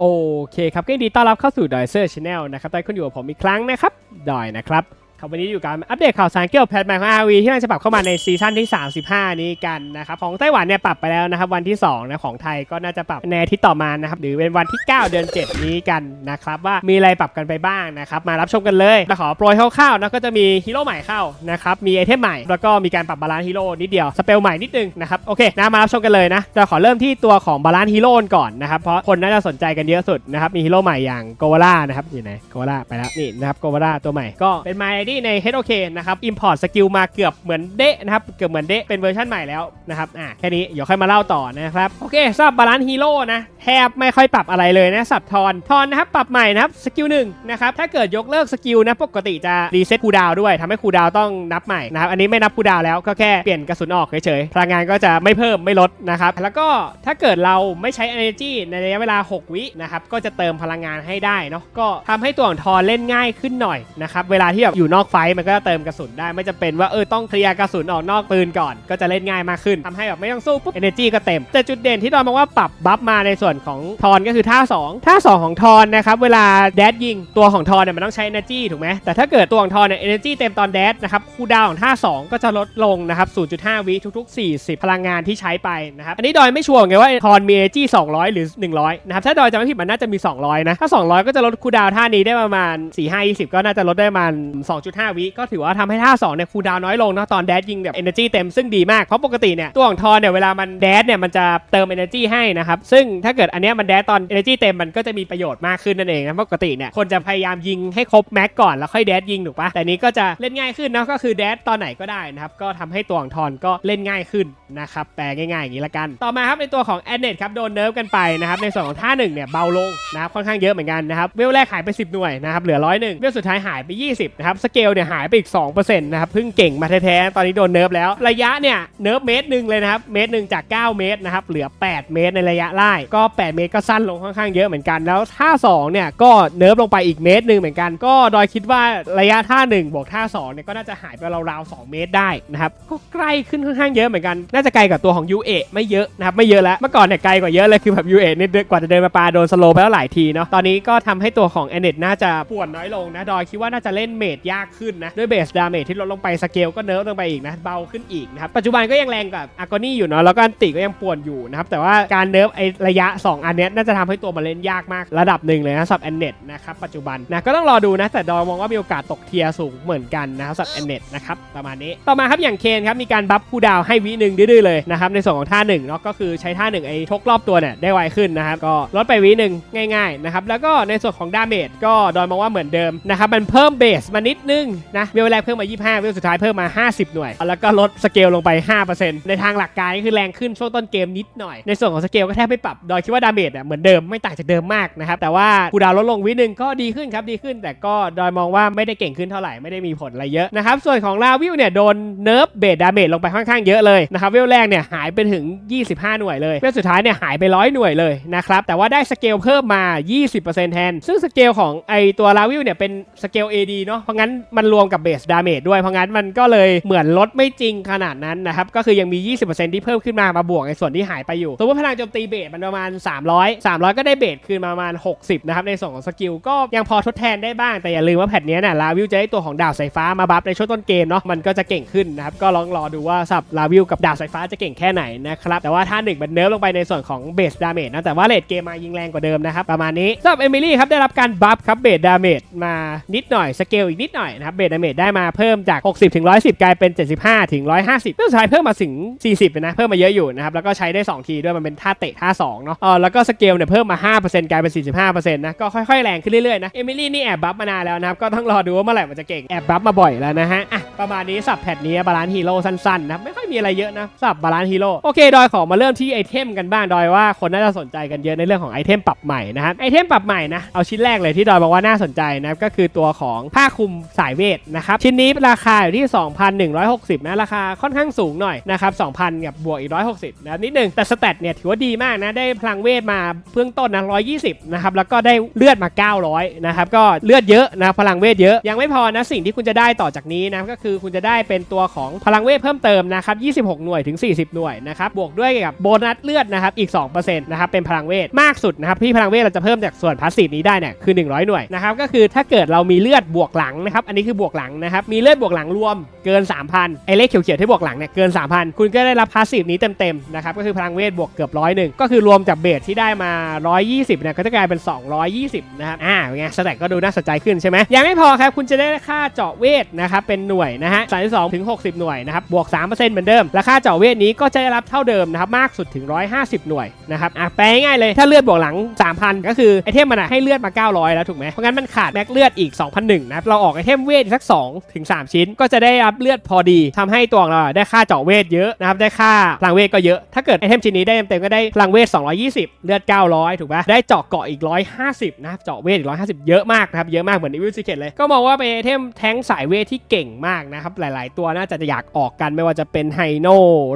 โอเคครับก็ยินดีต้อนรับเข้าสู่ดอยเซอร์ชาแนลนะครับตอนนี้คุณอยู่กับผมอีกครั้งนะครับดอยนะครับ ครับวันนี้อยู่กับอัปเดตข่าวสารเกี่ยวกับแพทใหม่ของ RV ที่น่าจะปรับเข้ามาในซีซั่นที่ 35 นี้กันนะครับของไต้หวันเนี่ยปรับไปแล้วนะครับวันที่2นะของไทยก็น่าจะปรับในอาทิตย์ต่อมานะครับหรือเป็นวันที่ 9 เดือน 7 นี้กันนะครับว่ามีอะไรปรับกันไปบ้างนะครับมารับชมกันเลยแต่ขอโปรยคร่าวๆนะก็จะมีฮีโร่ใหม่เข้านะครับมีไอเทมใหม่แล้วก็มีการปรับบาลานซ์ฮีโร่นิดเดียวสเปลใหม่นิดนึงนะครับโอเคนะมารับชมกันเลยนะจะขอเริ่มที่ตัวของบาลานซ์ฮีโร่ก่อนนะครับเพราะคนน่าจะสนใจกันเยอะสุดนะครับมีฮีโร่ใหม่อย่างโกวาล่านะครับอยู่ไหนโกวาล่าไปแล้วนี่นะครับโกวาล่าตัวใหม่ก็เป็นไมค์ที่ใน HOK นะครับ import สกิลมาเกือบเหมือนเดะนะครับ เกือบเหมือนเดะเป็นเวอร์ชันใหม่แล้วนะครับ อะแค่นี้ เดี๋ยวค่อยมาเล่าต่อนะครับ โอเคสำหรับบาลานซ์ฮีโร่นะแทบไม่ค่อยปรับอะไรเลยนะสับทอนทอนนะครับปรับใหม่นะครับสกิลหนึ่งนะครับถ้าเกิดยกเลิกสกิลนะปกติจะรีเซ็ตคูดาวด้วยทำให้คูดาวต้องนับใหม่นะครับอันนี้ไม่นับคูดาวแล้วก็แค่เปลี่ยนกระสุนออกเฉยๆพลังงานก็จะไม่เพิ่มไม่ลดนะครับแล้วก็ถ้าเกิดเราไม่ใช้ energy ในระยะเวลา 6 วินะครับก็จะเติมพลังงานให้ได้เนาะก็ทำให้ตัวของทอนเล่นง่ายขึ้นหน่อยนะครับเวลาที่แบบอยู่นอกไฟมันก็จะเติมกระสุนได้ไม่จำเป็นว่าเออต้องเคลียร์กระสุนออกนอกปืนก่อน ก็จะเล่นง่ายมากขึ้นทำให้แบบไม่ต้องสู้ปุ๊บ energy ก็เต็ม แต่จุดเด่นที่ดอนมองว่าปรับบัฟมาในส่วนของทอนก็คือท่า 2 ท่า 2 ของทอนนะครับ เวลาแดดยิงตัวของทอนเนี่ยมันต้องใช้ energy ถูกไหมแต่ถ้าเกิดตัวของทอนเนี่ย energy เต็มตอนแดดนะครับคูดาวของท่า 2 ก็จะลดลงนะครับ 0.5 วิทุก ๆ 40 พลังงานที่ใช้ไปนะครับ อันนี้ดอยไม่ชัวร์ไงว่าทอนมี energy 200 หรือ 100 นะครับ ถ้าดอยจำไม่ผิดมันน่าจะมี 200 นะ ถ้า 200 ก็จะลดคูดาวท่านี้ได้ประมาณ 4 5 20 ก็น่าจะลดได้ประมาณ 2.5 วิ ก็ถือว่าทำให้ท่า2เนี่ยคูดาวน์น้อยลงนะตอนแดดยิงแบบ energy เต็มซึ่งดีมากเพราะปกติเนี่ยตัวของทอนเนี่ยเวลามันแดดเนี่ยมันจะเติม energy ให้นะครับซึ่งถ้าเกิดอันเนี้ยมันแดดตอน energy เต็มมันก็จะมีประโยชน์มากขึ้นนั่นเองนะปกติเนี่ยคนจะพยายามยิงให้ครบแม็กก่อนแล้วค่อยแดดยิงถูกปะแต่นี้ก็จะเล่นง่ายขึ้นนะก็คือแดดตอนไหนก็ได้นะครับก็ทำให้ตัวของทอนก็เล่นง่ายขึ้นนะครับแปลง่ายๆอย่างนี้ละกันต่อมาครับในตัวของแอนเนตครับโดนเนิร์ฟกันไปนะครับในส่วนของท่าหนึ่งเนี่ยเบาลงนะครับค่อนข้างเยอะเหมือนกันนะครับเวลแรกหายไป 10 หน่วยนะครับเหลือร้อยหนึ่งเวลสุดท้ายหายไป 20นะครับสเกลเนี่ยหายไปอีก2%นะครับเพิ่งเก่งมาแท้ๆตอนนี้โดนเนิร์ฟแล้วระยะเนี่ยเนิร์ฟเมตรหนึ่งเลยนะครับเมตรหนึ่งจาก 9 เมตรนะครับเหลือ 8 เมตรในระยะไล่ก็8 เมตรก็สั้นลงค่อนข้างเยอะเหมือนกันแล้วท่า2เนี่ยก็เนิร์ฟลงไปอีกเมตรหนึ่งเหมือนกัน ก็ดอยคิดว่าระยะท่า1บวกท่า2เนี่ยก็น่าจะหายไปราวๆ2เมตรได้นะครับก็ใกล้ขึ้นค่อนข้างเยอะเหมือนกันน่าจะไกลกับตัวของ u ูไม่เยอะนะครับไม่เยอะแล้วเมื่อก่อนเนี่ยไกลกว่าเยอะเลยคือแบบ u ูเนี่ยกว่าจะเดินมาปาโดนสโลว์ไปแล้วหลายทีเนาะตอนนี้ก็ทำให้ตัวของ a n เน t น่าจะปวนน้อยลงนะดอยคิดว่าน่าจะเล่นเมดยากขึ้นนะด้วยเบสดาเมจที่ลดลงไปสเกลก็เนิร์ฟลงไปอีกนะเบาขึ้นอีกนะครับปัจจุบันก็ยังแรงกับอากอนี่อยู่เนาะแล้วก็อันติก็ยังปวนอยู่นะครับแต่ว่าการเนิร์ฟไอระยะ2อันเนี้ยน่าจะทำให้ตัวมันเล่นยากมากระดับหนึ่งเลยนะสำหรับแอนเน็ตนะครับปัจจุบันนะก็ต้องรอดูนะ แต่ดอยมองว่ามีโอกาสตกเทียร์สูงเหมือนกันนะครับสำหรับแอนเน็ตนะครับประมาณนี้ต่อมาครับอย่างเคนครับมีการบัฟคูดาวให้วิหนึ่งดื้อเลยนะครับในส่วนของท่าหนึ่งเนาะก็คือใช้ท่าหนึ่งไอ้ทกรอบตัวเนี่ยได้ไวขึ้นนะครับก็ลดไปวิหนึ่งง่ายๆนะครับแล้วก็ในส่วนของดาเมจก็ดอยมองว่าเหมือนเดิมนะครับมันเพิ่มเบสมานิดนึงนะเวลแรกเพิ่มมา 25เวลสุดท้ายเพิ่มมา 50 หน่วย แล้วก็ลดสเกลลงไป 5%ในทางหลักการก็คือแรงขึ้นช่วงต้นเกมนิดหน่อยในส่วนของสเกลก็แทบไม่ปรับดอยคิดว่าดาเมจอะเหมือนเดิมไม่ต่างจากเดิมมากนะครับแต่ว่าคูดาวลดลงวิหนึ่งก็ดีขึ้นครับดีขึ้น แต่ก็ดอยมองว่าไม่ได้เก่งขึ้นเท่าไหร่ไม่ได้มีผลอะไรเยอะนะครับส่วนของลาวิวเนี่ยโดนเนิร์ฟเบสดาเมจลงไปค่อนข้างเยอะเลยนะครับเวลแรกเนี่ยหายไปถึง 25 หน่วยเลยเวลสุดท้ายเนี่ยหายไป100หน่วยเลยนะครับแต่ว่าได้สเกลเพิ่มมา 20%แทน ซึ่งสเกลของไอตัวลาวิวเนี่ยเป็นสเกล AD เนาะเพราะงั้นมันรวมกับเบสดาเมจด้วยเพราะงั้นมันก็เลยเหมือนลดไม่จริงขนาดนั้นนะครับก็คือยังมี 20%ที่เพิ่มขึ้นมามาบวกในส่วนที่หายไปอยู่สมมติพลังโจมตีเบสมันประมาณ300 300 ก็ได้เบสคืนมาประมาณ 60 นะครับ ในส่วนของสกิลก็ยังพอทดแทนได้บ้าง แต่อย่าลืมว่าแพทเนี้เนี่ยลาวิวจะได้ตัวของดาบสายฟ้ามาบัฟในช่วงต้นเกมเนาะมันก็จะเก่งขึ้นนะครับก็ลองรอดูว่าสับลาวิวกับดาบสายฟ้าจะเก่งแค่ไหนนะครับแต่ว่าท่าหนึ่งมันเนิร์ฟลงไปในส่วนของเบสดาเมจนะแต่ว่าเลดเกมมายิงแรงกว่าเดิมนะครับประมาณนี้สำหรับเอมิลี่ครับได้รับการบัฟครับเบสดาเมจมานิดหน่อยสเกลอีกนิดหน่อยนะครับเบสดาเมจได้มาเพิ่มจาก 60ถึง110 กลายเป็น 75ถึง150เพิ่มสายเพิ่มมาถึง 40นะเพิ่มมาเยอะอยู่นะครับแล้วก็ใช้ได้ 2 ทีด้วยมันเป็นท่าเตะท่า2เนาะออแล้วก็สเกลเนี่ยเพิ่มมา 5%กลายเป็น 45%นะก็ค่อยๆแรงขึ้นเรื่อยๆนะเอมิลี่นี่แอบบัฟมานานแล้วนะครับก็ต้องรอดูว่าเมื่อไหร่มันจะเก่งแอบบัฟมาบ่อยแล้วนะฮะอะ ประมาณนี้สับแพทนี้บาลานซ์ฮีโร่สั้นๆนะไม่ค่อยมีอะไรเยอะนะสับบาลานซ์ฮีโร่โอเคดอยขอมาเริ่มที่ไอเทมกันบ้างดอยว่าคนน่าจะสนใจกันเยอะในเรื่องของไอเทมปรับใหม่นะครับไอเทมปรับใหม่นะเอาชิ้นแรกเลยที่ดอยบอกว่าน่าสนใจนะก็คือตัวของผ้าคลุมสายเวทนะครับชิ้นนี้ราคาอยู่ที่ 2,160นะราคาค่อนข้างสูงหน่อยนะครับ2,000กับบวกอีก160นะนิดนึงแต่สเตตเนี่ยถือว่าดีมากนะได้พลังเวทมาเบื้องต้นนะ120นะครับแล้วก็ได้เลือดมา 900นะครับก็เลือดเยอะนะพลังเวทเยอะยังไม่พอนะสิ่งที่คุณจะได้ต่อจากนี้นะก็คืือคุณจะได้เป็นตัวของพลังเวทเพิ่มเติมนะครับ 26 หน่วยถึง 40 หน่วยนะครับบวกด้วยกับโบนัสเลือดนะครับอีก2%นะครับเป็นพลังเวทมากสุดนะครับที่พลังเวทเราจะเพิ่มจากส่วนพาสซีฟนี้ได้เนี่ยคือ 100 หน่วยนะครับก็คือถ้าเกิดเรามีเลือดบวกหลังนะครับอันนี้คือบวกหลังนะครับมีเลือดบวกหลังรวมเกิน 3,000ไอเลขเขียวๆที่บวกหลังเนี่ยเกิน 3,000 คุณก็ได้รับพาสซีฟนี้เต็มๆนะครับก็คือพลังเวทบวกเกือบร้อยหนึ่งก็คือรวมจากเบสที่ได้มา 120เนี่ยก็จะกลายเป็น 220นะครับอ่าไงสแต็กก็ดูน่าสนใจขึ้นใช่ไหมยังไม่พอครับคุณจะได้ค่าเจาะเวทนะครับเป็นหน่วยนะฮะ32ถึง60 หน่วยนะครับบวก 3%เหมือนเดิม และค่าเจาะเวทนี้ก็จะได้รับเท่าเดิมนะครับมากสุดถึง 150 หน่วยนะครับอะแปลง่ายเลยถ้าเลือดบวกหลัง 3,000 ก็คือไอเทมมันอะให้เลือดมา 900 แล้วถูกไหมเพราะงั้นมันขาดแม็กเลือดอีก 2,001นะรเราออกไอเทมเวทอีกสัก2ถึง3ชิ้น ก็จะได้รับเลือดพอดีทำให้ตัวของเราได้ค่าเจาะเวทเยอะนะครับได้ค่าพลังเวทก็เยอะ ถ้าเกิดไอเทมชิ้นนี้ได้เต็มๆก็ได้พลังเวท 220 เลือด 900 ถูกปะได้เจาะเกาะอีก 150 นะครับเจาะเวทอีก 150 เยอะมากนะครับเยอะมากเหมือนอีวิลซิเกตเลยก็มองว่าเป็นไอเทมแท้งสายเวทที่เก่งมากนะครับ หลาย ๆ ตัวน่าจะอยากออกกันไม่ว่าจะเป็นไฮโน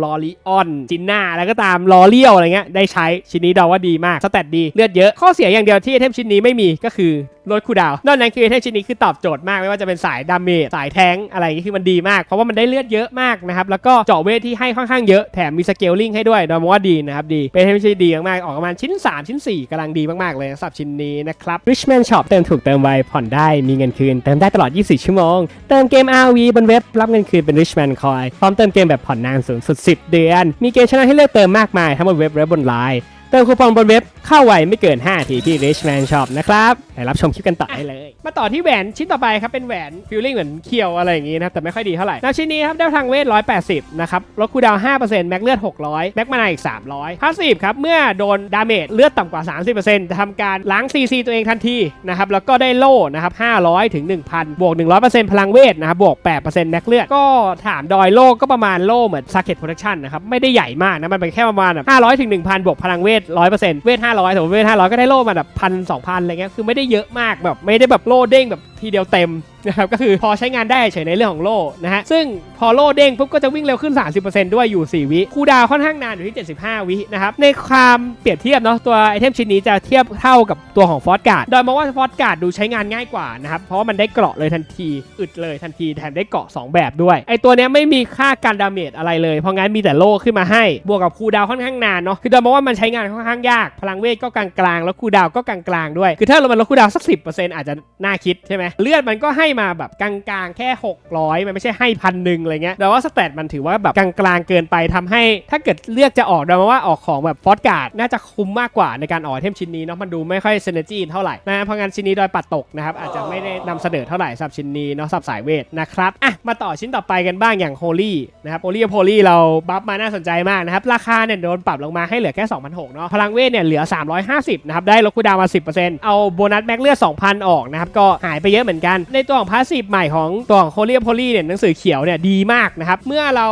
ลอริออนจินนาแล้วก็ตามลอเลียวอะไรเงี้ยได้ใช้ชิ้นนี้เดาว่าดีมากสแตตดีเลือดเยอะข้อเสียอย่างเดียวที่ไอเทมชิ้นนี้ไม่มีก็คือลดคูดาวน์นอกนั้นคือไอเทมชิ้นนี้คือตอบโจทย์มากไม่ว่าจะเป็นสายดาเมจสายแท้งอะไรอย่างงี้คือมันดีมาก เพราะว่ามันได้เลือดเยอะมากนะครับ แล้วก็เจาะเวทที่ให้ค่อนข้างเยอะ แถมมีสเกลลิงให้ด้วยดยมว่าดีนะครับดี เป็นไอเทมชิ้นดีมากๆออกประมาณชิ้น 3 ชิ้น 4กำลังดีมากๆเลยสำหรับชิ้นนี้นะครับ Richman Shop เติมถูกเติมไวผ่อนได้มีเงินคืนเติมได้ตลอด 24 ชั่วโมง เติมเกม RV บนเว็บรับเงินคืนเป็น Richman Coin พร้อมเติมเกมแบบผ่อนนานสูงสุด 10 เดือน มีเกมชนะให้เลือกเติมมากมายทั้งบนเว็บและบนไลน์ เติมคูปองบนเว็บเข้าไวไม่เกิน 5 ทีที่ Richman Shop นะครับไปรับชมคลิปกันต่อได้เลย มาต่อที่แหวนชิ้นต่อไปครับ เป็นแหวนฟิลลิ่งเหมือนเคียวอะไรอย่างงี้นะครับ แต่ไม่ค่อยดีเท่าไหร่นะชิ้นนี้ครับได้พลังเวท 180 นะครับลดคูลดาวน์5%แม็กเลือด 600 แม็กมานาอีก 300พาสซีฟครับ เมื่อโดนดาเมจเลือดต่ำกว่า 30%จะทำการล้าง CC ตัวเองทันทีนะครับแล้วก็ได้โล่นะครับ500ถึง1,000บวก100%พลังเวทนะครับบวก8%แม็กเลือดก็ถามดอยโล่ก็ประมาณโล่เหมือน Socket Protection นะครับไม่ได้ใหญ่มากนะมันเป็นแค่ประมาณแบบ500ถึง1,000บวกพลังเวทร้อยเวท500สมมติเวทห้าร้อยก็ได้โล่มาแบบพันสองพันอะไรเงี้ยคือไม่ได้เยอะมากแบบไม่ได้แบบโล่เด้งแบบ ทีเดียวเต็มนะครับก็คือพอใช้งานได้เฉยในเรื่องของโล่นะฮะซึ่งพอโล่เด้งปุ๊บก็จะวิ่งเร็วขึ้น 30%ด้วยอยู่ 4 วิคูดาวค่อนข้างนานอยู่ที่ 75 วินะครับในความเปรียบเทียบเนาะตัวไอเทมชิ้นนี้จะเทียบเท่ากับตัวของฟอสการ์ดโดยมองว่าฟอสการ์ดดูใช้งานง่ายกว่านะครับเพราะว่ามันได้เกราะเลยทันทีอึดเลยทันทีแถมได้เกราะสองแบบด้วยไอตัวเนี้ยไม่มีค่าการดาเมจอะไรเลย เพราะงั้นมีแต่โล่ขึ้นมาให้บวกกับคูดาวค่อนข้างนานเนาะคือโดยมองว่ามันใช้งานค่อนข้างยาก พลังเวทก็กลางๆแล้วคูดาวก็กลางๆด้วย คือถ้าเรามันลดคูดาวสักสิอาจจะน่าคิดใช่ไหมเลือดมันก็ให้มาแบบกลางๆ แค่ 600 มันไม่ใช่ให้พันหนึ่งอะไรเงี้ยแต่ว่าสเตตมันถือว่าแบบกลางๆเกินไปทำให้ ถ้าเกิดเลือกจะออกดยมองว่าออกของแบบฟอสการ์ดน่าจะคุ้มมากกว่าในการออกเทมชิ้นนี้เนาะมันดูไม่ค่อยเซนเนจีเท่าไหร่นะเพราะงั้นชิ้นนี้โดยปัดตกนะครับอาจจะไม่ได้นำเสนอเท่าไหร่สับชิ้นนี้เนาะสับสายเวทนะครับอะมาต่อชิ้นต่อไปกันบ้างอย่างโฮลี่นะครับโฮลี่โฮลี่เราบัฟมาน่าสนใจมากนะครับราคาเนี่ยโดนปรับลงมาให้เหลือแค่2,600เนาะพลังเวทเนี่ยเหลือ 350นะครับได้ลดคูดาวมา 10%เอาโบนัสแม็กเลือด2,000 ออกนะครับก็หายไปเยอะเหมือนกัน ในตัวของพาสซีฟใหม่ของตัวของโคเรียโพลีเนี่ยหนังสือเขียวเนี่ยดีมากนะครับ เมื่อเรา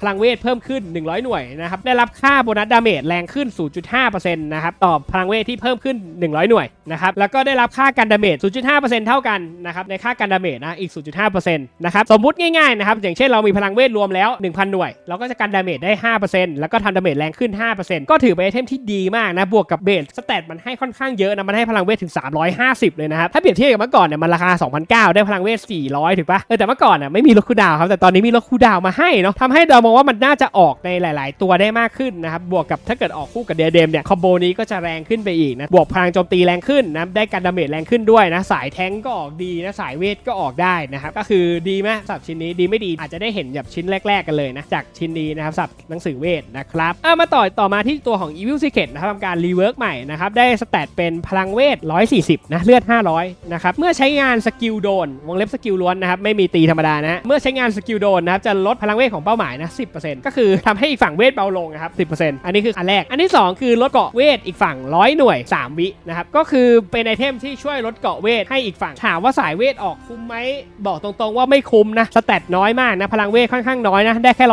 พลังเวทเพิ่มขึ้น 100 หน่วยนะครับ ได้รับค่าโบนัสดาเมจแรงขึ้น 0.5%นะครับ ต่อพลังเวทที่เพิ่มขึ้น 100 หน่วย นะครับแล้วก็ได้รับค่ากันดาเมจ 0.5%เท่ากันนะครับในค่ากันดาเมจนะอีก 0.5%นะครับสมมุติง่ายๆนะครับอย่างเช่นเรามีพลังเวทรวมแล้ว 1,000 หน่วย เราก็จะกันดาเมจได้ 5%แล้วก็ทำดาเมจแรงขึ้น 5%ก็ถือเป็นไอเทมที่ดีมากนะบวกกับเบสสเตตมันให้ค่อนข้างเยอะนะมันให้พลังเวทถึง 350 เลยนะครับถ้าเปรียบเทียบกับเมื่อก่อนเนี่ยมันราคา 2,900 ได้พลังเวท 400 ถูกปะเออแต่เมื่อก่อนน่ะไม่มีลดคูดาวครับแต่ตอนนี้มีลดคูดาวมาให้เนาะทำให้เรามองว่ามันน่าจะออกในหลาย ๆ ตัวได้มากขึ้นนะครับบวกกับถ้าเกิดออกคู่กับเดเดมเนี่ยคอมโบนี้ก็จะแรงขึ้นไปอีกนะบวกพลังโจมตีแรงขึ้นนะได้การดาเมจแรงขึ้นด้วยนะสายแทงก็ออกดีนะสายเวทก็ออกได้นะครับก็คือดีไหมสับชิ้นนี้ดีไม่ดีอาจจะได้เห็นแบบชิ้นแรก ๆ กันเลยนะจากชิ้นนี้นะครับสับหนังสือเวทนะครับอะมาต่อต่อมาที่ตัวของ Evil Secret นะครับทำการรีเวิร์กใหม่นะครับได้สแตทเป็นพลังเวท 140 นะเลือด 500 นะครับเมื่อใช้งานสกิลโดน วงเล็บสกิลล้วนนะครับไม่มีตีธรรมดานะเมื่อใช้งานสกิลโดนนะครับจะลดพลังเวทของเป้าหมายนะ 10%ก็คือทำให้อีกฝั่งเวทเบาลงนะครับ 10%อันนี้คืออันแรกอันที่ 2 คือลดเกาะเวทอีกฝั่ง 100 หน่วย 3 วินะครับก็คืือเป็นไอเทมที่ช่วยลดเกาะเวทให้อีกฝั่ง ถามว่าสายเวทออกคุ้มไหม บอกตรงๆว่าไม่คุ้มนะ สแตทน้อยมากนะ พลังเวทค่อนข้างน้อยนะ ได้แค่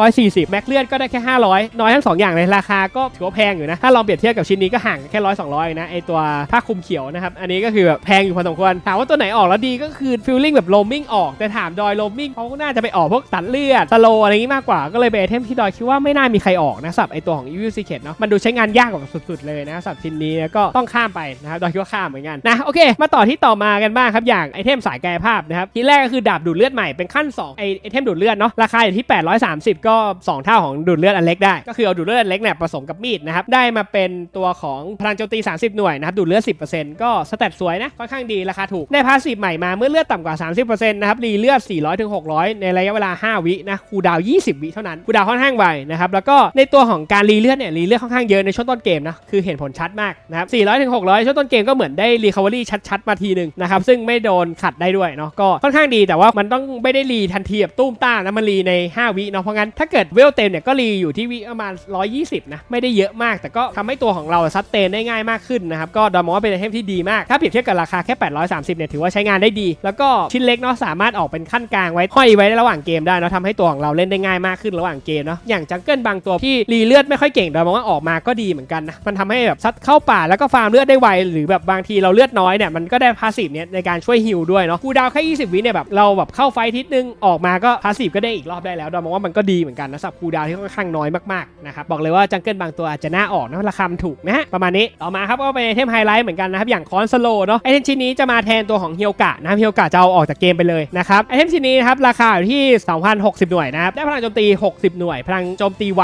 140 แม็กเลือดก็ได้แค่ 500 น้อยทั้ง 2 อย่างเลย ราคาก็ถือว่าแพงอยู่นะ ถ้าลองเปรียบเทียบกับชิ้นนี้ก็ห่างแค่100 200นะ ไอตัวผ้าคลุมเขียวนะครับ อันนี้ก็คือแบบแพงอยู่พอสมควร ถามว่าตัวไหนออกแล้วดีก็คือฟิลลิ่งแบบโรมมิ่งออก แต่ถามดอยโรมมิ่งเขาก็น่าจะไปออกพวกตัดเลือดสโลอะไรงี้มากกว่า ก็เลยเป็นไอเทมที่ดอยคิดว่าไม่น่ามีใครออกนะสับไอตัวของ Evil Secret เนาะ มันดูใช้งานยากกว่าสุดๆเลยนะสับชิ้นนี้ก็ต้องข้ามไปนะครับดอยคิดว่าข้ามเหมือนกันนะโอเค มาต่อที่ต่อมากันบ้างครับอย่างไอเทมสายกายภาพนะครับที่แรกก็คือดาบดูดเลือดใหม่เป็นขั้น2ไอไอเทมดูดเลือดเนาะราคาอยู่ที่ 830 ก็ 2 เท่าของดูดเลือดอันเล็กได้ก็คือเอาดูดเลือดอันเล็กเนี่ยผสมกับมีดนะครับได้มาเป็นตัวของพลังโจมตี 30 หน่วยนะครับดูดเลือด 10%ก็สเตตสวยนะค่อนข้างดีราคาถูกได้พาสซีฟใหม่มาเมื่อเลือดต่ำกว่า 30%นะครับรีเลือด 400ถึง600 ในระยะเวลา 5 วินะคูดาว 20 วิเท่านั้นคูดาวค่อนข้างไวนะครับแล้วก็ในตัวของการรีเลือดเนี่ยรีเลือดค่อนข้างเยอะในช่วงต้นเกมนะคือเห็นผลชัดมากนะครับ400ถึง600ช่วงต้นเกมก็เหมือนได้รีคา v ว r รี่ชัดๆ มาทีหนึ่งนะครับซึ่งไม่โดนขัดได้ด้วยเนาะก็ค่อนข้างดีแต่ว่ามันต้องไม่ได้รีทันทีแบบตุ้มต้านะมันรีใน 5 วิเนาะเพราะงั้นถ้าเกิดเวลเต็มเนี่ยก็รีอยู่ที่วิประมาณ 120 นะ ไม่ได้เยอะมาก แต่ก็ทำให้ตัวของเราซัดเตนได้ง่ายมากขึ้นนะครับก็ดอมองว่าเป็นไอเทมที่ดีมาก ถ้าเปรียบเทียบกับราคาแค่ 830 เนี่ยถือว่าใช้งานได้ดี แล้วก็ชิ้นเล็กเนาะสามารถออกเป็นขั้นกลางไว้ห้อยไว้ระหว่างเกมได้เนาะทำให้ตัวของเราเล่นได้ง่ายมากขึ้นระหว่างเกมเนาะอย่างจังเกิลบางตัวที่รีเลือดไม่ค่อยเก่งดอมองว่าออกมาก็ดีเหมือนกันนะมันทำให้แบบซัดเข้าป่าแล้วก็ฟาร์มเลือดได้ไวหรือแบบบางทีเราเลือดน้อยเนี่ยมันก็ได้พาสซีฟเนี่ยในการช่วยฮิลด้วยเนาะคูดาวแค่ 20 วิเนี่ยแบบเราแบบเข้าไฟทิศนึงออกมาก็พาสซีฟก็ได้อีกรอบได้แล้วดอมองว่ามันก็ดีเหมือนกันนะสำหรับคูดาวที่ค่อนข้างน้อยมากๆนะครับบอกเลยว่าจังเกิลบางตัวอาจจะน่าออกนะราคาถูกนะฮะประมาณนี้ต่อมาครับก็เป็นไอเทมไฮไลท์เหมือนกันนะครับอย่างคอนสโลเนาะไอเทมชิ้นนี้จะมาแทนตัวของเฮียวกะนะครับเฮียวกะจะเอาออกจากเกมไปเลยนะครับไอเทมชิ้นนี้นะครับราคาอยู่ที่ 2,060 หน่วยนะครับได้พลังโจมตี 60 หน่วย พลังโจมตีไว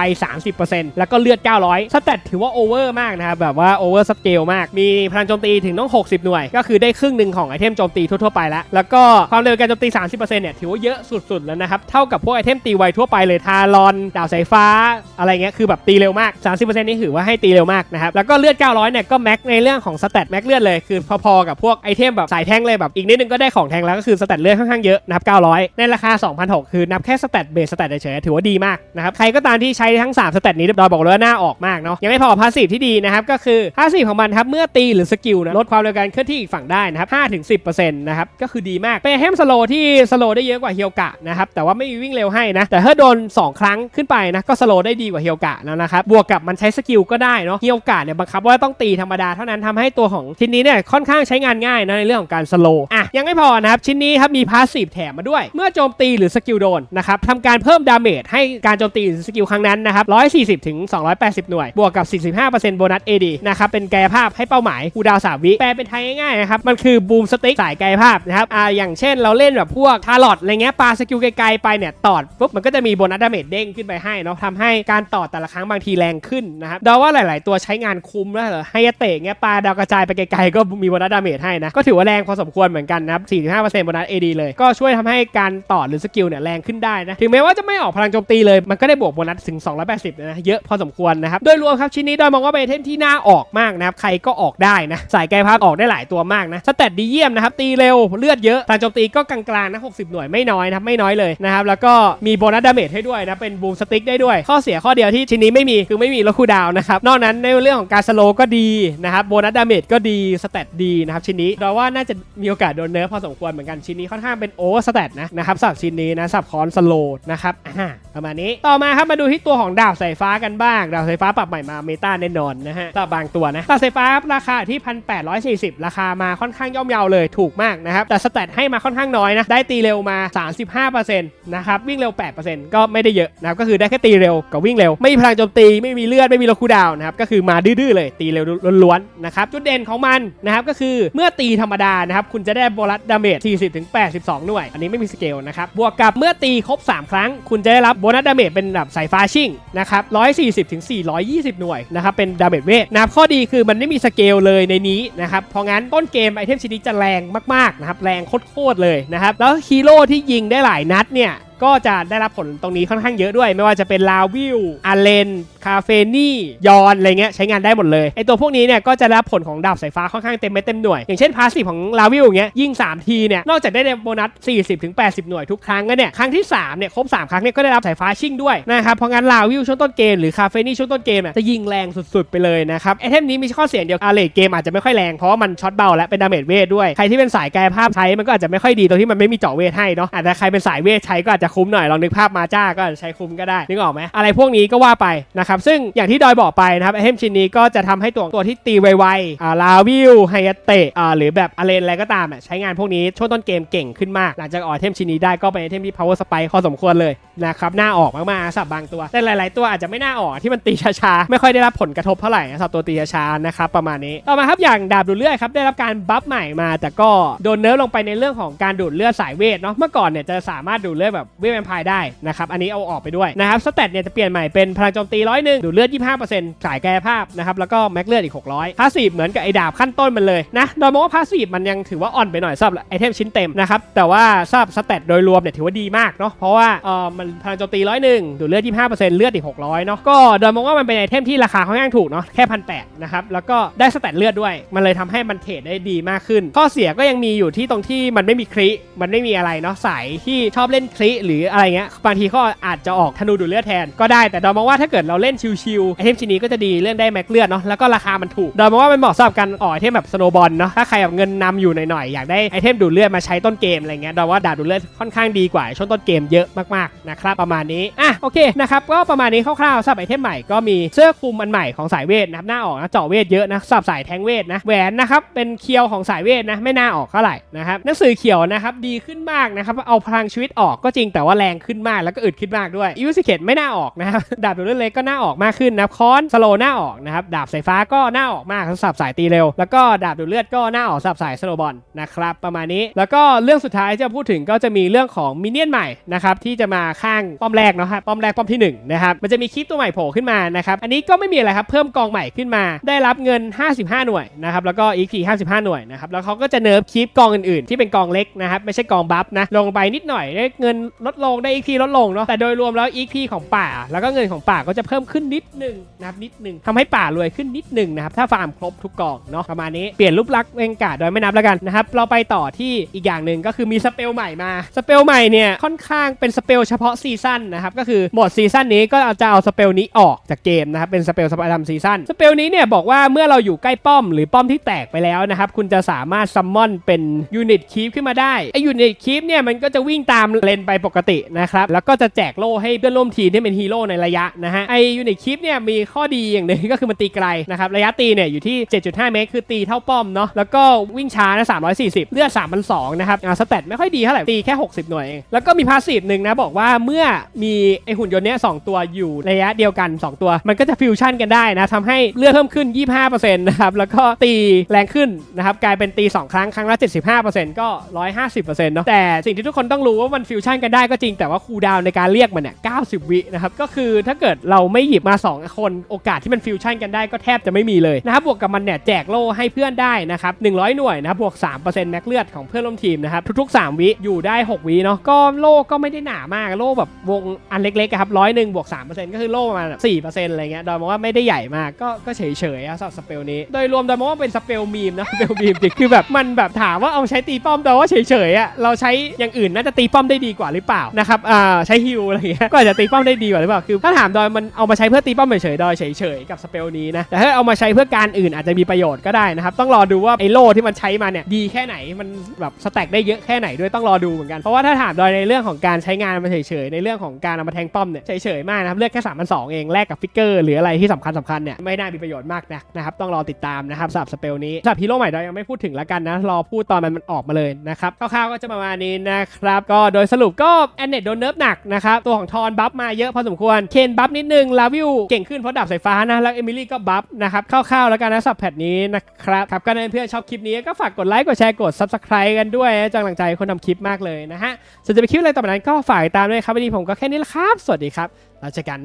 30%แล้วก็เลือด 900สเตตถือว่าโอเวอร์มากนะครับแบบว่าโอเวอร์สเกลมากมีพลังโจมตีถึงต้อง 60 หน่วย ก็คือได้ครึ่งหนึ่งของไอเทมโจมตีทั่วๆไปแล้ว แล้วก็ความเร็วการโจมตี 30%เนี่ยถือว่าเยอะสุดๆแล้วนะครับ เท่ากับพวกไอเทมตีไวทั่วไปเลยทารอนดาวสายฟ้า อะไรเงี้ยคือแบบตีเร็วมาก 30%นี่ถือว่าให้ตีเร็วมากนะครับแล้วก็เลือด 900 เนี่ยก็แม็กในเรื่องของสเตตแม็กเลือดเลยคือพอๆกับพวกไอเทมแบบสายแทงเลยแบบอีกนิดนึงก็ได้ของแทงแล้วก็คือสเตตเลือดค่อนข้างเยอะนับ 900 ในราคา 2,600 คือนับแค่สเตตเบสสเตตเฉยๆถือว่าดีมากนะครับใครก็ตามที่ใช้ทั้ง3สเตตนี้ดอยบอกเลยว่าน่าออกมากเนาะยังไม่พอพาสซีฟที่ดีนะครับก็คือพาสซีฟของมันครับเมื่อตีหรือสกิลนะลดความเร็วการเคลื่อนที่อีกฝั่งได้นะครับ5-10%นะครับก็คือดีมากเป็นไอเทมสโลที่สโลได้เยอะกว่าเฮียวกะนะครับแต่ว่าไม่มีวิ่งเร็วให้นะแต่ถ้าโดน 2 ครั้งขึ้นไปนะก็สโลได้ดีกว่าเฮียวกะแล้วนะครับบวกกับมันใช้สกิลก็ได้เนาะเฮียวกะเนี่ยบังคับว่าต้องตีธรรมดาเท่านั้นทำให้ตัวของชิ้นนี้เนี่ยค่อนข้างใช้งานง่ายนะในเรื่องของการสโลอะยังไม่พอนะครับชิ้นนี้ครับมีพาสซีฟแถมมาด้วย เมื่อโจมตีหรือสกิลโดนนะครับทำการเพิ่มดาเมจให้การโจมตีหรือสกิลครั้งนั้นนะครับ140ถึง280 หน่วย บวกกับ 45%โบนัส AD นะครับเป็นกายภาพให้เป้าหมายคูดาว3 วิแปลเป็นไทยง่ายๆนะครับมันคือบูมสติ๊กสายกายภาพนะครับอ่าอย่างเช่นเราเล่นแบบพวกทารอดอะไรเงี้ยปาสกิลไกลๆไปเนี่ยตอดปุ๊บมันก็จะมีโบนัสดาเมจเด้งขึ้นไปให้เนาะทำให้การตอดแต่ละครั้งบางทีแรงขึ้นนะครับเดาว่าหลาย ๆ ตัวใช้งานคุ้มแล้วเหรอไฮยาเตะเงี้ยปาดาวกระจายไปไกลๆก็มีโบนัสดาเมจให้นะก็ถือว่าแรงพอสมควรเหมือนกันนะครับ45%โบนัส AD เลยก็ช่วยทำให้การต่อหรือสกิลเนี่ยแรงขึ้นได้นะ ถึงแม้ว่าจะไม่ออกพลังโจมตีเลย มันก็ได้บวกโบนัสถึง 280 นะ เยอะพอสมควรนะครับ โดยรวมครับชิ้นนี้ดอยมองว่าเป็นไอเทมที่น่าออกมากนะครับ ใครก็ออกได้นะ สายกายภาพออกได้หลายตัวมากนะสเตตดีเยี่ยมนะครับตีเร็วเลือดเยอะพลังโจมตีก็กลางๆนะ60 หน่วยไม่น้อยนะไม่น้อยเลยนะครับแล้วก็มีโบนัสดาเมจให้ด้วยนะเป็นบูมสติ๊กได้ด้วยข้อเสียข้อเดียวที่ชิ้นนี้ไม่มีคือไม่มีลดคูดาวน์นะครับนอกนั้นในเรื่องของการสโลก็ดีนะครับโบนัสดาเมจก็ดีสเตตดีนะครับชิ้นนี้เราว่าน่าจะมีโอกาสโดนเนิร์ฟพอสมควรเหมือนกันชิ้นนี้ค่อนข้างเป็นโอเวอร์สเตตนะนะครับสำหรับชิ้นนี้นะสับคอนสโลนะครับอ่าประมาณนี้ต่อมาครับมาดูที่ตัวของดาบสายฟ้ากันบ้างดาบสายฟ้าปรับใหม่มาเมตาแน่นอนนะฮะสำหรับบางตัวนะดาบสายฟ้าราคาที่840 ราคามาค่อนข้างย่อมเยาเลยถูกมากนะครับ แต่สเตตให้มาค่อนข้างน้อยนะ ได้ตีเร็วมา 35%นะครับ วิ่งเร็ว 8%ก็ไม่ได้เยอะนะครับก็คือได้แค่ตีเร็วกับวิ่งเร็ว ไม่มีพลังโจมตีไม่มีเลือดไม่มีโลคูดาวนะครับก็คือมาดื้อๆเลยตีเร็วล้วนๆนะครับจุดเด่นของมันนะครับก็คือเมื่อตีธรรมดานะครับคุณจะได้โบนัสดาเมจ40-82 หน่วย อันนี้ไม่มีสเกลนะครับบวกกับเมื่อตีครบ 3 ครั้ง คุณจะได้รับโบนัสดาเมจเป็นแบบสายฟ้าชิ่งนะครับ140-420 หน่วยนะครับเป็นดาเมจเวทนะครับข้อดีคือมันไม่มีสเกลเลยในนี้นะครับ เพราะงั้นต้นเกมไอเทมชนิดจะแรงมากๆนะครับ แรงโคตรๆเลยนะครับ แล้วฮีโร่ที่ยิงได้หลายนัดเนี่ย ก็จะได้รับผลตรงนี้ค่อนข้างเยอะด้วย ไม่ว่าจะเป็นลาวิลอาเลน คาเฟนี่ ยอน อะไรเงี้ยใช้งานได้หมดเลย ไอตัวพวกนี้เนี่ยก็จะได้รับผลของดาบสายฟ้าค่อนข้างเต็มเม็ดเต็มหน่วย อย่างเช่นพาสซีฟของลาวิลอย่างเงี้ยยิง 3 ทีเนี่ยนอกจากได้โบนัส 40-80 หน่วยทุกครั้งแล้วเนี่ยครั้งที่3เนี่ยครบ 3 ครั้งเนี่ยก็ได้รับสายฟ้าชิ่งด้วยนะครับเพราะงั้นลาวิลช่วงต้นเกมหรือคาเฟนี่ช่วงต้นเกมเนี่ยจะยิงแรงสุดๆไปเลยนะครับไอเทมนี้มีข้อเสียเดียวอาเลเกมอาจจะไม่ค่อยแรงเพราะว่ามันช็อตเบาและเป็นดาเมจเวทด้วยใครที่เป็นสายกายภาพใช้มันก็อาจจะไม่ค่อยดีตรงที่มันไม่มีเจาะเวทให้เนาะอาจจะใครเป็นสายเวทใช้ก็อาจจะจะคุ้มหน่อยลองนึกภาพมาจ้าก็ใช้คุ้มก็ได้นึกออกไหมอะไรพวกนี้ก็ว่าไปนะครับซึ่งอย่างที่ดอยบอกไปนะครับไอเทมชิ้นนี้ก็จะทำให้ตัวตัวที่ตีไวๆอ่าลาวิวไฮยเตะอ่าหรือแบบอาเลนอะไรก็ตามอะใช้งานพวกนี้ช่วงต้นเกมเก่งขึ้นมาก หลังจากออกไอเทมชิ้นนี้ได้ก็เป็นไอเทมที่ power spike พอสมควรเลยนะครับน่าออกมากๆสับบางตัว แต่หลาย ๆ ตัวอาจจะไม่น่าออกที่มันตีช้าๆไม่ค่อยได้รับผลกระทบเท่าไหร่สับตัวตีช้าๆนะครับประมาณนี้ต่อมาครับอย่างดาบดูดเลือดครับได้รับการบัฟใหม่มา แต่ก็โดนเนิร์ฟลงไปในเรื่องของการดูดเลือดสายเวทเนาะเมื่อก่อนเนี่ยจะสามารถดูดเลือดแบบเวทแวมไพร์ได้นะครับอันนี้เอาออกไปด้วยนะครับสเตตเนี่ยจะเปลี่ยนใหม่เป็นพลังโจมตีร้อยหนึ่งดูดเลือด 25%สายกายภาพนะครับแล้วก็แม็กเลือดอีก 600พาสซีฟเหมือนกับไอ้ดาบขั้นต้นมันเลยนะโดยมองว่าพาสซีฟมันยังถือว่าอ่อนไปหน่อยสำหรับไอเทมชิ้นเต็มนะครับแต่ว่าสำหรับสเตตโดยรวมเนี่ยถือว่าดีมากเนาะเพราะว่าเออมันพลังโจมตีร้อยหนึ่งดูดเลือด 25%เลือดอีก 600เนาะก็โดยมองว่ามันเป็นไอเทมที่ราคาค่อนข้างถูกเนาะแค่พันแนะครับแล้วก็ได้สเตตเลือดด้วย มันเลยทำให้มันเทรดได้ดีมากขึ้น ข้อเสียก็ยังมีอยู่ที่ตรงที่มันไม่มีคริมันไม่มีอะไรเนาะสายที่ชอบเล่นคริหรืออะไรเงี้ยบางทีก็อาจจะออกธนูดูดเลือดแทนก็ได้แต่ดอมมองว่าถ้าเกิดเราเล่นชิวๆไอเทมชิ้นนี้ก็จะดีเรื่องได้แม็กเลือดเนาะแล้วก็ราคามันถูกดอมมองว่ามันเหมาะสำหรับการออกไอเทมแบบสโนบอลเนาะถ้าใครแบบเงินนำอยู่หน่อยๆอยากได้ไอเทมดูดเลือดมาใช้ต้นเกมอะไรเงี้ยดอมว่าดาบดูดเลือดค่อนข้างดีกว่าช่วงต้นเกมเยอะมากๆนะครับประมาณนี้อะโอเคนะครับก็ประมาณนี้คร่าวๆสำหรับไอเทมใหม่ก็มีเสื้อคลุมอันใหม่ของสายเวทนะครับหน้าออกนะเจาะเวทเยอะนะสับสายแทงเวทนะแหวนนะครับเป็นเคียวของสายเวทนะไม่น่าออกเท่าไหร่นะครับหนังสือเขียวนะครับดีขึ้นมากนะครับเอาพลังชีวิตออกก็จริงแต่ว่าแรงขึ้นมากแล้วก็อึดขึ้นมากด้วยยูสิเคตไม่น่าออกนะครับดาบดูดเลือดเล็กก็น่าออกมากขึ้นนะคอนสโลน้าออกนะครับดาบสายฟ้าก็น่าออกมากสับสายตีเร็ว แล้วก็ดาบดูดเลือดก็น่าออกสับสายสโลบอลนะครับประมาณนี้แล้วก็เรื่องสุดท้ายที่จะพูดถึงก็จะมีเรื่องของมินเนี่ยนใหม่นะครับที่จะมาข้างป้อมแรกเนาะครับป้อมแรกป้อมที่หนึ่งนะครับมันจะมีคลิปตัวใหม่โผล่ขึ้นมานะครับอันนี้ก็ไม่มีอะไรครับเพิ่มกองใหม่ขึ้นมา ได้รับเงิน 55 หน่วยนะครับแล้วก็อีกที55 หน่วยนะครับแล้วเขาก็จะเนิร์ฟคลิปกองอื่นๆ ที่เป็นกองเล็กนะครับไม่ใช่กองบัฟนะลงไปนิดหน่อยได้เงินลดลงได้อีกทีลดลงเนาะแต่โดยรวมแล้วอีกทีของป่า แล้วก็เงินของป่าก็จะเพิ่มขึ้นนิดหนึงนะครับนิดหนึงทำให้ป่ารวยขึ้นนิดหนึงนะครับถ้าฟาร์มครบทุกกองเนาะประมาณนี้เปลี่ยนรูปลักษณ์เองกาดโดยไม่นับแล้วกันนะครับเราไปต่อที่อีกอย่างหนึ่งก็คือมีสเปลใหม่มาสเปลใหม่เนี่ยค่อนข้างเป็นสเปลเฉพาะซีซั่นนะครับก็คือหมดซีซั่นนี้ก็จะเอาสเปลนี้ออกจากเกมนะครับเป็นสเปลสปาร์ตัมซีซั่นสเปลนี้เนี่ยบอกว่าเมื่อเราอยู่ใกล้ป้อม หรือป้อมที่แตกไปแล้วนะครับคุณจะสามารถซัมมอนเป็นยูนิตคีปขึ้นมาได้ไอยูนิตคีปเนี่ยมันก็จะวิ่งตามเลนไปปกตินะครับ แล้วก็จะแจกโล่ให้เพื่อนร่วมทีมที่เป็นฮีโร่ในระยะนะฮะไอยูนิตคีปเนี่ยมีข้อดีอย่างหนึ่งก็คือมันตีไกลนะครับระยะตีเนี่ยอยู่ที่ 7.5 เมตร คือตีเท่าป้อมเนาะแล้วก็วิ่งช้านะ 340 เลือด 3,200 นะครับอ่าสเตตไม่ค่อยดีเท่าไหร่ตีแค่ 60 หน่วยเองแล้วก็มีพาสซีฟหนึ่งนะบอกว่าเมื่อมีไอหุ่นยนต์เนี้ยสองตัวอยู่ระยะเดียวกัน 2 ตัว มันก็จะฟิวชั่นกันได้นะทำให้เลือดเพิ่มขึ้น 25%นะครับแล้วก็ตีแรงขึ้นนะครับกลายเป็นตี 2 ครั้งครั้งละ75%ก็ 150%เนาะแต่สิ่งที่ทุกคนต้องรู้ว่ามันฟิวชั่นกันได้ก็จริงแต่ว่าคูลดาวน์ในการเรียกมันเนี่ย90วินะครับก็คือถ้าเกิดเราไม่หยิบมา 2 คนโอกาสที่มันฟิวชั่นกันได้ก็แทบจะไม่มีเลยนะครับบวกกับมันเนี่ยแจกโล่ให้เพื่อนได้นะครับ100 หน่วยนะครับบวก 3%แม็กเลือดของเพื่อนร่วมทีมนะครับทุกๆ 3 วิอยู่ได้ 6 วิเนาะก็โล่ก็ไม่ได้หนามากโล่แบบวงอันเล็กๆอะครับร้อยหนึ่งบวก 3%ก็คือโล่ประมาณ4%อะไรเงี้ยโดยมองว่าไม่ได้ใหญ่มากก็ก็เฉยๆอะสำหรับสเปลนี้ โดยรวมโดยมองว่าเป็นสเปลมีมนะสเปลมีมจริงคือแบบมันแบบถามว่าเอาใช้ตีป้อมแต่ว่าเฉยๆอะเราใช้อย่างอื่นน่าจะตีป้อมได้ดีกว่าหรือเปล่านะครับอ่าใช้ฮิวอะไรเงี้ยก็อาจจะตีป้อมได้ดีกว่าหรือเปล่าคือถ้าถามดอยมันเอามาใช้เพื่อตีป้อมเฉยๆดอยเฉยๆกับสเปลนี้นะแต่ถ้าเอามาใช้เพื่อการอื่นอาจจะมีประโยชน์ก็ได้นะครับต้องรอดูว่าไอ้โล่ที่มันใช้มาเนี่ยดีแค่ไหนมันแบบสแต็กได้เยอะแค่ไหนด้วยต้องรอดูเหมือนกันเพราะว่าถ้าถามดอยในเรื่องของการใช้งานมันเฉยๆในเรื่องของการเอามาแทงป้อมเนี่ยเฉยๆมากนะครับเลือกแค่3 2 0 0เองแลกกับฟิกเกอร์หรืออะไรที่สำคัญสำคัญเนี่ยไม่น่ามีประโยชน์มากนักนะครับต้องรอติดตามนะครับสำหรับสเปลนี้สำหรับฮีโร่ใหม่ดอยยังไม่พูดถึงแล้วกันนะรอพูดตอนมันมันออกมาเลยนะครับคร่าวๆก็จะประมาณนี้นะครับก็โดยสรุปก็แอนเนตโดนเนิร์ฟหนักนะครับตัวของทอนบัฟมาเยอะพอสมควรเคนบัฟนิดนึงลาวิวเก่งขึ้นเพราะดาบสายฟ้านะแล้วเอมิลี่ก็บัฟนะครับคร่าวๆแล้วกันนะสับแพทนี้นะครับครับก็นเพื่อนชอบคลิปนี้ก็ฝากกดไลค์กดแชร์กดซับสไคร b e กันด้วยจังหลังใจคนทำคลิปมากเลยนะฮะส่วนจะไปคลิปอะไรต่อไปนั้นก็ฝากติดตามด้วยครับวันนี้ผมก็แค่นี้แหละครับ สวัสดีครับแล้วเจอกัน